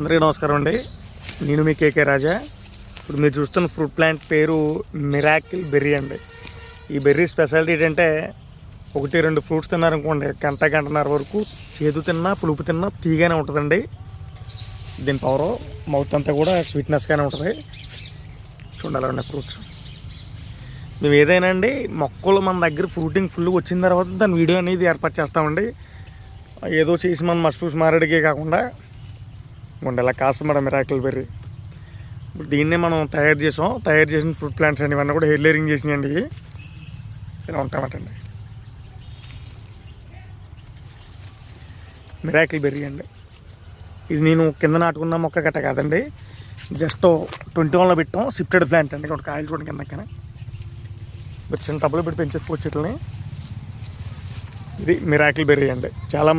అందరికీ నమస్కారం అండి. నేను మీ కేకే రాజా. ఇప్పుడు మీరు చూస్తున్న ఫ్రూట్ ప్లాంట్ పేరు మిరాకిల్ బెర్రీ అండి. ఈ బెర్రీ స్పెషాలిటీ ఏంటంటే ఒకటి రెండు ఫ్రూట్స్ తిన్నారనుకోండి గంట గంటన్నర వరకు చేదు తిన్నా పులుపు తిన్నా తీగానే ఉంటుందండి. దీని పవర్ మౌత్ అంతా కూడా స్వీట్నెస్గానే ఉంటుంది. చూడాలండి ఫ్రూట్స్ మేము ఏదైనా అండి మొక్కలు మన దగ్గర ఫ్రూటింగ్ ఫుల్గా వచ్చిన తర్వాత దాని వీడియో అనేది ఏర్పాటు చేస్తామండి. ఏదో చేసి మనం మస్పూస్ మారడికే కాకుండా ఉండేలా ఇలా మిరాకిల్ బెర్రీ ఇప్పుడు దీన్నే మనం తయారు చేసాం. తయారు చేసిన ఫ్రూట్ ప్లాంట్స్ అండి ఇవన్నీ కూడా హెయిర్లేరింగ్ చేసినాయండి ఇలా ఉంటామటండి మిరాకిల్ బెర్రీ అండి. ఇది నేను కింద నాటుకున్న మొక్క గట్ట కాదండి. జస్ట్ ట్వంటీ వన్లో పెట్టాం. షిఫ్టెడ్ ప్లాంట్ అండి. ఇక్కడ కాయలు చూడండి కిందకనే చిన్న టబ్బులు పెట్టి పెంచేసుకోవచ్చు వీటిని ఇది మిరాకిల్ బెర్రీ అండి. చాలా